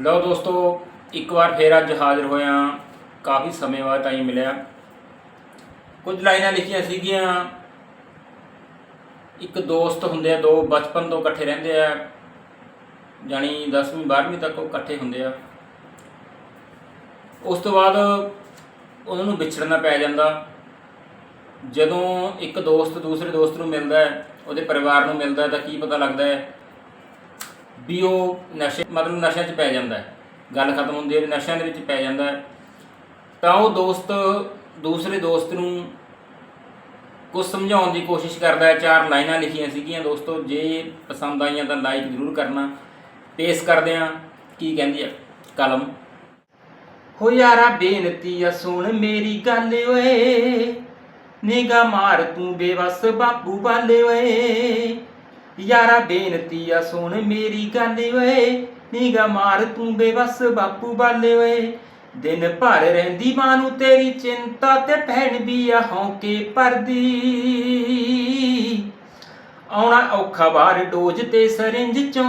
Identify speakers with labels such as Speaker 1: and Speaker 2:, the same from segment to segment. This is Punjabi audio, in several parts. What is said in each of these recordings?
Speaker 1: ਲਓ ਦੋਸਤੋ, ਇੱਕ ਵਾਰ ਫੇਰ ਅੱਜ ਹਾਜ਼ਰ ਹੋਇਆ ਕਾਫੀ ਸਮੇਂ ਬਾਅਦ ਟਾਈਮ ਮਿਲਿਆ। ਕੁਝ ਲਾਈਨਾਂ ਲਿਖੀਆਂ ਸੀਗੀਆਂ। ਇੱਕ ਦੋਸਤ ਹੁੰਦੇ ਆ, ਦੋ ਬਚਪਨ ਤੋਂ ਇਕੱਠੇ ਰਹਿੰਦੇ ਆ। ਜਾਣੀ 10ਵੀਂ 12ਵੀਂ ਤੱਕ ਉਹ ਇਕੱਠੇ ਹੁੰਦੇ ਆ। ਉਸ ਤੋਂ ਬਾਅਦ ਉਹਨਾਂ ਨੂੰ ਵਿਛੜਨਾ ਪੈ ਜਾਂਦਾ। ਜਦੋਂ ਇੱਕ ਦੋਸਤ ਦੂਸਰੇ ਦੋਸਤ ਨੂੰ ਮਿਲਦਾ ਹੈ, ਉਹਦੇ ਪਰਿਵਾਰ ਨੂੰ ਮਿਲਦਾ ਹੈ, ਤਾਂ ਕੀ ਪਤਾ ਲੱਗਦਾ ਹੈ ਵੀ ਉਹ ਨਸ਼ੇ, ਮਤਲਬ ਨਸ਼ਿਆਂ 'ਚ ਪੈ ਜਾਂਦਾ ਹੈ। ਗੱਲ ਖਤਮ ਹੁੰਦੀ ਹੈ ਨਸ਼ਿਆਂ ਦੇ ਵਿੱਚ ਪੈ ਜਾਂਦਾ ਹੈ। ਤਾਂ ਉਹ ਦੋਸਤ, ਦੂਸਰੇ ਦੋਸਤ ਨੂੰ ਕੁਝ ਸਮਝਾਉਣ ਦੀ ਕੋਸ਼ਿਸ਼ ਕਰਦਾ ਹੈ। ਚਾਰ ਲਾਈਨਾਂ ਲਿਖੀਆਂ ਸੀਗੀਆਂ ਦੋਸਤੋ, ਜੇ ਪਸੰਦ ਆਈਆਂ ਤਾਂ ਲਾਈਕ ਜ਼ਰੂਰ ਕਰਨਾ। ਪੇਸ਼ ਕਰਦੇ ਹਾਂ, ਕੀ ਕਹਿੰਦੀ ਹੈ? ਕਲਮ। ਹੋ ਯਾਰਾ, ਬੇਨਤੀ ਆ ਸੁਣ ਮੇਰੀ ਗੱਲ ਓਏ। ਨਿਗਾ ਮਾਰ ਤੂੰ ਬੇਵਸ ਬਾਪੂ ਵਾਲੇ ਓਏ। ਯਾਰਾ ਬੇਨਤੀ ਆ ਸੁਣ ਮੇਰੀ ਗੱਲ ਓਏ, ਨਿਗਾ ਮਾਰ ਤੂੰ ਬੇਵਸ ਬਾਪੂ ਬਾਲੇ ਓਏ। ਦਿਨ ਭਰ ਰਹਿੰਦੀ ਮਾਂ ਨੂੰ ਤੇਰੀ ਚਿੰਤਾ ਤੇ ਭੈਣ ਵੀ ਆ ਹੌਕੇ ਪਰਦੀ ਆਉਣਾ ਔਖਾ ਬਾਰ ਡੋਜ ਤੇ ਸਰਿੰਜ ਚੋਂ,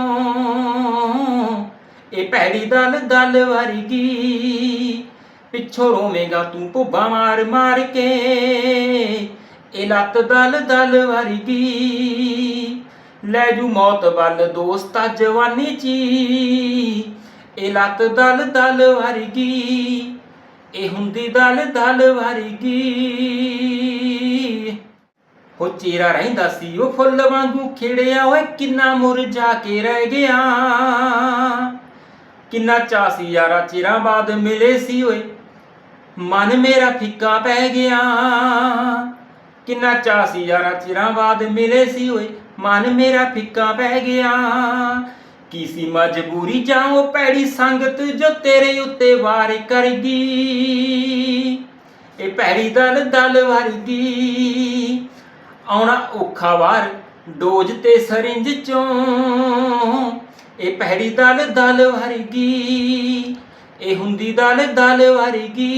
Speaker 1: ਇਹ ਭੈੜੀ ਦਲ ਦਲ ਵਰਗੀ। ਪਿੱਛੋਂ ਰੋਵੇਂਗਾ ਤੂੰ ਭੁੱਬਾ ਮਾਰ ਮਾਰ ਕੇ, ਇਹ ਲੱਤ ਦਲ ਦਲ ਵਰਗੀ। ਲੈ ਜੂ ਮੌਤ ਵੱਲ ਦੋਸਤਾ ਜਵਾਨੀ ਚ ਇਹ ਲੱਤ ਦਲ ਦਲ ਵਰਗੀ ਇਹ ਹੁੰਦੀ ਦਲ ਦਲ ਵਰਗੀ ਹੋ ਚਿਹਰਾ ਰਹਿੰਦਾ ਸੀ ਉਹ ਫੁੱਲ ਵਾਂਗੂ ਖਿੜਿਆ, ਓਏ ਕਿੰਨਾ ਮੁਰਝਾ ਕੇ ਰਹਿ ਗਿਆ। ਕਿੰਨਾ ਚਾ ਸੀ ਯਾਰਾ ਚਿਰਾਂ ਬਾਅਦ ਮਿਲੇ ਸੀ, ਓਏ ਮਨ ਮੇਰਾ ਫਿੱਕਾ ਪੈ ਗਿਆ। ਕਿੰਨਾ ਚਾ ਸੀ ਯਾਰਾ ਚਿਰਾਂ ਬਾਅਦ ਮਿਲੇ ਸੀ ਓਏ, ਮਨ ਮੇਰਾ ਫਿੱਕਾ ਪੈ ਗਿਆ। ਕੀ ਸੀ ਮਜਬੂਰੀ ਉਹ ਪੈੜੀ ਸੰਗਤ ਜੋ ਤੇਰੇ ਉੱਤੇ ਵਾਰ ਕਰਗੀ ਇਹ ਪੈੜੀ ਦਲ ਦਲ ਵਰਗੀ ਆਉਣਾ ਔਖਾ ਵਾਰ ਡੋਜ ਤੇ ਸਰਿੰਜ ਚੋਂ। ਇਹ ਪਹਿੜੀ ਦਲ ਦਲ ਵਰਗੀ, ਇਹ ਹੁੰਦੀ ਦਲ ਦਲ ਵਰਗੀ।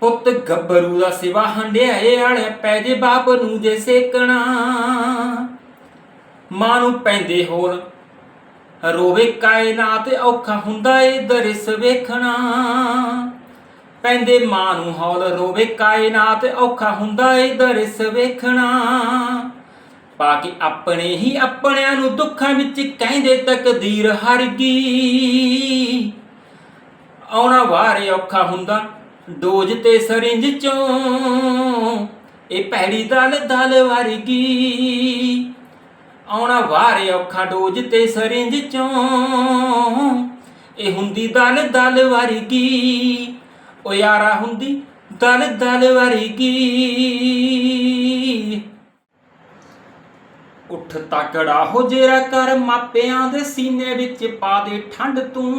Speaker 1: ਪੁੱਤ ਗੱਭਰੂ ਦਾ ਸਿਵਾ ਹੰਡਿਆਏ ਵਾਲੇ ਪੈ ਜੇ ਬਾਪ ਨੂੰ ਜੇ ਸੇਕਣਾ। ਮਾਂ ਨੂੰ ਪੈਂਦੇ ਹੋਲ ਰੋਵੇ ਕਾਇਨਾਤ, ਔਖਾ ਹੁੰਦਾ ਏ ਦਰਿਸ ਵੇਖਣਾ। ਪੈਂਦੇ ਮਾਂ ਨੂੰ ਹੌਲ ਰੋਵੇ ਕਾਇਨਾਤ, ਔਖਾ ਹੁੰਦਾ ਏ ਦਰਿਸ ਵੇਖਣਾ। ਪਾ ਕੇ ਆਪਣੇ ਹੀ ਆਪਣਿਆਂ ਨੂੰ ਦੁੱਖਾਂ ਵਿੱਚ ਕਹਿੰਦੇ ਤਕਦੀਰ ਹਰ ਗਈ ਆਉਣਾ ਵਾਰੇ ਔਖਾ ਹੁੰਦਾ ਡੋਜ ਤੇ ਸਰਿੰਜ ਚੋਂ। ਇਹ ਭੈੜੀ ਦਲ ਦਲ ਵਰਗੀ। ਆਉਣਾ ਵਾਰ ਔਖਾ ਡੋਜ ਤੇ ਸਰਿੰਜ ਚੋਂ। ਇਹ ਹੁੰਦੀ ਦਲ ਦਲ ਵਰਗੀ। ਓ ਯਾਰਾ ਹੁੰਦੀ ਦਲ ਦਲ ਵਰਗੀ। ਉੱਠ ਤਕੜਾ ਹੋ ਜੇਰਾ ਕਰ, ਮਾਪਿਆਂ ਦੇ ਸੀਨੇ ਵਿੱਚ ਪਾ ਦੇ ਠੰਡ ਤੂੰ।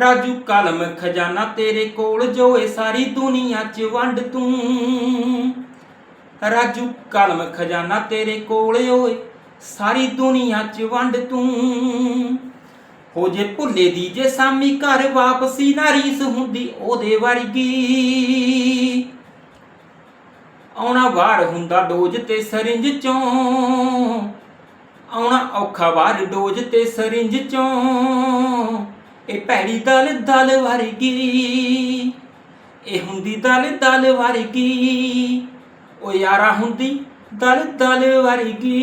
Speaker 1: ਰਾਜੂ ਕਲਮ ਖਜ਼ਾਨਾ ਤੇਰੇ ਕੋਲ ਜੋ ਏ ਸਾਰੀ ਦੁਨੀਆ 'ਚ ਵੰਡ ਤੂੰ। ਰਾਜੂ ਕਲਮ ਖਜ਼ਾਨਾ ਤੇਰੇ ਕੋਲ ਓਏ ਸਾਰੀ ਦੁਨੀਆ 'ਚ ਵੰਡ ਤੂੰ। ਹੋ ਜੇ ਭੁੱਲੇ ਦੀ ਜੇ ਸਾਮੀ ਘਰ ਵਾਪਸੀ ਨਾ ਰੀਸ ਹੁੰਦੀ ਉਹਦੇ ਵਰਗੀ। ਆਉਣਾ ਵਾਰ ਹੁੰਦਾ ਡੋਜ ਤੇ ਸਰਿੰਜ ਚੋਂ। ਆਉਣਾ ਔਖਾ ਵਾਰ ਡੋਜ ਤੇ ਸਰਿੰਜ ਚੋਂ। ਇਹ ਭੈੜੀ ਦਲ ਦਲ ਵਰਗੀ ਇਹ ਹੁੰਦੀ ਦਲ ਦਲ ਵਰਗੀ, ਓ ਯਾਰਾ ਹੁੰਦੀ ਦਲ ਦਲ ਵਰਗੀ।